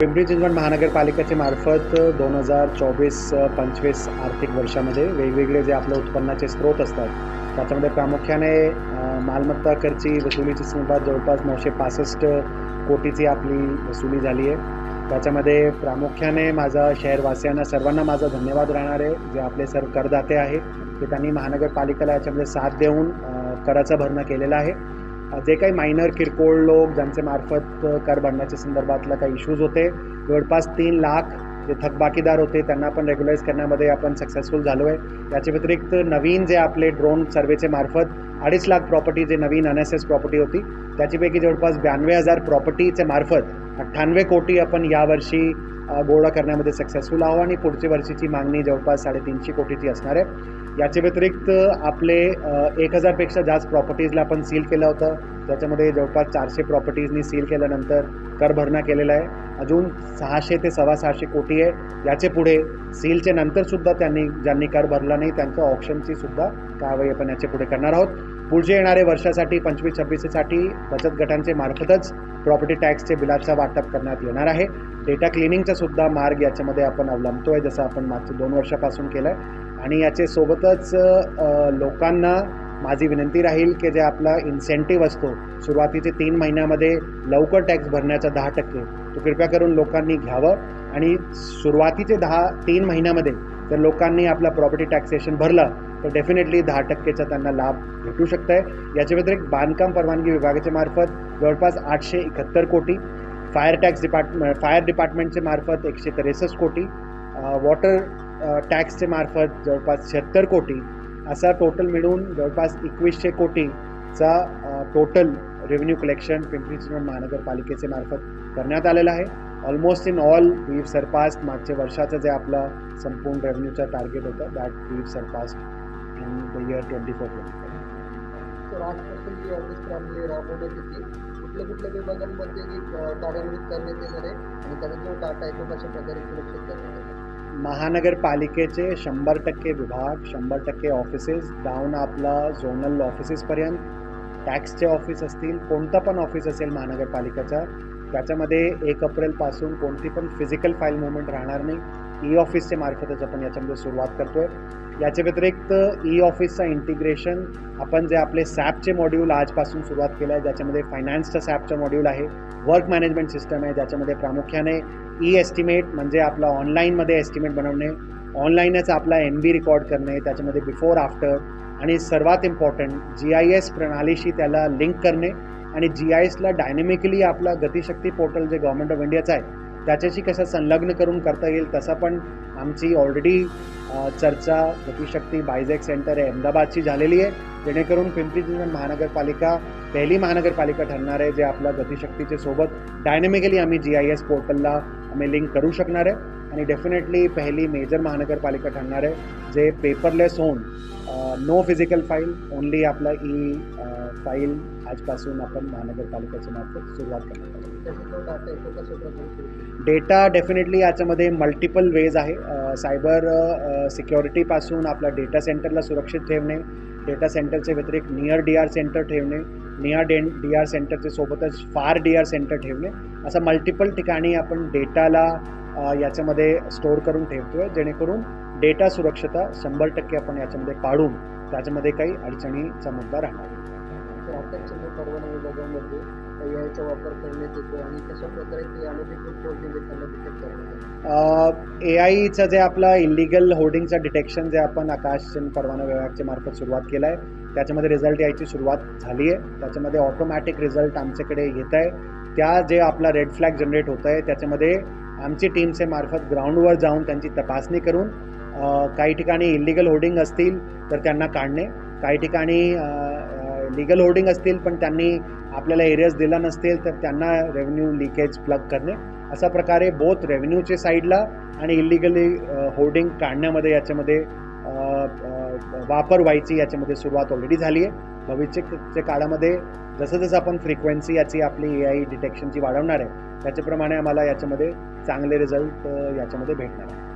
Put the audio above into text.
पिंपरी चिंचवड महानगरपालिकेचे मार्फत दोन हजार चोवीस पंचवीस आर्थिक वर्षामध्ये वेगवेगळे जे आपले उत्पन्नाचे स्रोत असतात त्याच्यामध्ये प्रामुख्याने मालमत्ता करची वसुलीची संदर्भात जवळपास नऊशे पासष्ट कोटीची आपली वसुली झाली आहे. त्याच्यामध्ये प्रामुख्याने माझा शहरवासियांना सर्वांना माझा धन्यवाद राहणार आहे. जे आपले सर्व करदाते आहेत की त्यांनी महानगरपालिकेला याच्यामध्ये साथ देऊन कराचा भरणा केलेला आहे. जे काही मायनर किरकोळ लोक ज्यांचे मार्फत कर भरण्याच्या संदर्भातला काही इश्यूज होते जवळपास तीन लाख जे थकबाकीदार होते त्यांना पण रेग्युलाइज करण्यामध्ये आपण सक्सेसफुल झालो आहे याच्या व्यतिरिक्त नवीन जे आपले ड्रोन सर्वेचे मार्फत अडीच लाख प्रॉपर्टी जे नवीन एन एस एस प्रॉपर्टी होती त्याच्यापैकी जवळपास ब्याण्णवे हजार प्रॉपर्टीचे मार्फत अठ्ठ्याण्णवे कोटी आपण यावर्षी गोळा करण्यामध्ये सक्सेसफुल आहो आणि पुढच्या वर्षीची मागणी जवळपास साडेतीनशे कोटीची असणार आहे. याच्या व्यतिरिक्त आपले एक हजारपेक्षा जास्त प्रॉपर्टीजला आपण सील केलं होतं. त्याच्यामध्ये जवळपास चारशे प्रॉपर्टीजनी सील केल्यानंतर कर भरणा केलेला आहे. अजून सहाशे ते सव्वा सहाशे कोटी आहे. याचे पुढे सीलचे नंतरसुद्धा त्यांनी ज्यांनी कर भरला नाही त्यांचं ऑप्शनची सुद्धा कारवाई आपण याचे पुढे करणार आहोत. पुढचे येणारे वर्षासाठी पंचवीस छब्बीससाठी बचत गटांचे मार्फतच प्रॉपर्टी टॅक्सचे बिलाचं वाटप करण्यात येणार आहे. डेटा क्लिनिंगचा सुद्धा मार्ग याच्यामध्ये आपण अवलंबतो आहे जसं आपण मागच्या दोन वर्षापासून केलं आहे आणि याचे सोबतच लोकांना माझी विनंती राहील की जे आपला इन्सेंटिव्ह असतो सुरुवातीचे तीन महिन्यामध्ये लवकर टॅक्स भरण्याचा दहा टक्के तो कृपया करून लोकांनी घ्यावं. आणि सुरुवातीचे दहा तीन महिन्यामध्ये जर लोकांनी आपला प्रॉपर्टी टॅक्सेशन भरलं तर डेफिनेटली दहा टक्केचा त्यांना लाभ भेटू शकतं आहे याच्या व्यतिरिक्त बांधकाम परवानगी विभागाच्या मार्फत जवळपास आठशे एकाहत्तर crore fire tax department fire डिपार्टमेंटचे मार्फत एकशे त्रेसष्ट कोटी वॉटर टॅक्सचे मार्फत जवळपास शहात्तर कोटी असा टोटल मिळून जवळपास एकवीसशे कोटीचा total revenue collection Pimpri Chinchwad महानगरपालिकेचे मार्फत करण्यात आलेलं आहे. Almost in all we've surpassed मागच्या वर्षाचं जे आपलं संपूर्ण रेव्हेन्यूचं टार्गेट होतं that we've surpassed in the year twenty four twenty five आजपासून जी ऑफिस प्रणाली राबवण्यात येते कुठल्या कुठल्या विभागांमध्ये कार्यान्वित करण्यात येणार आहे आणि त्याचा जो डाटा आहे तो कशा प्रकारे सुरक्षित करण्यात येणार महानगरपालिकेचे शंभर टक्के विभाग शंभर टक्के ऑफिसेस डाऊन आपला झोनल ऑफिसेसपर्यंत टॅक्सचे ऑफिस असतील कोणतं पण ऑफिस असेल महानगरपालिकेचं त्याच्यामध्ये एक एप्रिलपासून कोणती पण फिजिकल फाईल मुवमेंट राहणार नाही. ई ऑफिसच्या मार्फतच आपण याच्यामध्ये सुरुवात करतोय. याच्या व्यतिरिक्त ई ऑफिसचं इंटिग्रेशन आपण जे आपले सॅपचे मॉड्यूल आजपासून सुरुवात केलं आहे ज्याच्यामध्ये फायनान्सचं सॅपचं मॉड्यूल आहे वर्क मॅनेजमेंट सिस्टम आहे ज्याच्यामध्ये प्रामुख्याने ई एस्टिमेट म्हणजे आपला ऑनलाईनमध्ये एस्टिमेट बनवणे ऑनलाईनच आपला एन बी रेकॉर्ड करणे त्याच्यामध्ये बिफोर आफ्टर आणि सर्वात इम्पॉर्टंट जी आय एस प्रणालीशी त्याला लिंक करणे आणि जी आय एसला डायनेमिकली आपला गतिशक्ती पोर्टल जे गव्हर्मेंट ऑफ इंडियाचं आहे त्याच्याशी कसं संलग्न करून करता येईल तसं पण आमची ऑलरेडी चर्चा गतिशक्ती बायझॅक सेंटर आहे अहमदाबादची झालेली आहे. जेणेकरून पिंपरी चिंचवड महानगरपालिका पहिली महानगरपालिका ठरणार आहे जे आपल्या गतिशक्तीचे सोबत डायनॅमिकली आम्ही जी आय एस पोर्टलला आम्ही लिंक करू शकणार आहे. आणि डेफिनेटली पहिली मेजर महानगरपालिका ठरणार आहे जे पेपरलेस होऊन नो फिजिकल फाईल ओनली आपला e, ई फाईल आजपासून आपण महानगरपालिकेच्या मार्फत सुरुवात करणार आहोत. डेटा डेफिनेटली याच्यामध्ये मल्टिपल वेज आहे. सायबर सिक्युरिटीपासून आपला डेटा सेंटरला सुरक्षित ठेवणे डेटा सेंटरचे व्यतिरिक्त नियर डी आर सेंटर ठेवणे नियर डे डी आर सेंटरचे सोबतच फार डी आर सेंटर ठेवणे. असं मल्टिपल ठिकाणी आपण डेटाला याच्यामध्ये स्टोअर करून ठेवतो आहे जेणेकरून डेटा सुरक्षता शंभर टक्के आपण याच्यामध्ये काढून त्याच्यामध्ये काही अडचणीचा मुद्दा राहणार नाही. तर परवाना विभागामध्ये याचा वापर करण्यात येतो आणि कशा प्रकारे ते अनधिकृत होल्डिंग त्यांना डिटेक्ट करण्यात ए आयचं जे आपलं इलिगल होर्डिंगचं डिटेक्शन जे आपण आकाश परवाना विभागाच्या मार्फत सुरुवात केलं आहे त्याच्यामध्ये रिझल्ट यायची सुरुवात झाली आहे. त्याच्यामध्ये ऑटोमॅटिक रिझल्ट आमच्याकडे येत आहे. त्या जे आपला रेड फ्लॅग जनरेट होत आहे त्याच्यामध्ये आमची टीमचे मार्फत ग्राउंडवर जाऊन त्यांची तपासणी करून काही ठिकाणी इलिगल होर्डिंग असतील तर त्यांना काढणे. काही ठिकाणी लिगल होर्डिंग असतील पण त्यांनी आपल्याला एरियाज दिला नसतील तर त्यांना रेव्हेन्यू लिकेज प्लग करणे. अशा प्रकारे बोथ रेव्हेन्यूच्या साईडला आणि इलिगली होर्डिंग काढण्यामध्ये याच्यामध्ये वापर व्हायची याच्यामध्ये सुरुवात ऑलरेडी झाली आहे. भविष्याच्या काळामध्ये जसं जसं आपण फ्रिक्वेन्सी याची आपली ए आय डिटेक्शनची वाढवणार आहे त्याच्याप्रमाणे आम्हाला याच्यामध्ये चांगले रिझल्ट याच्यामध्ये भेटणार आहे.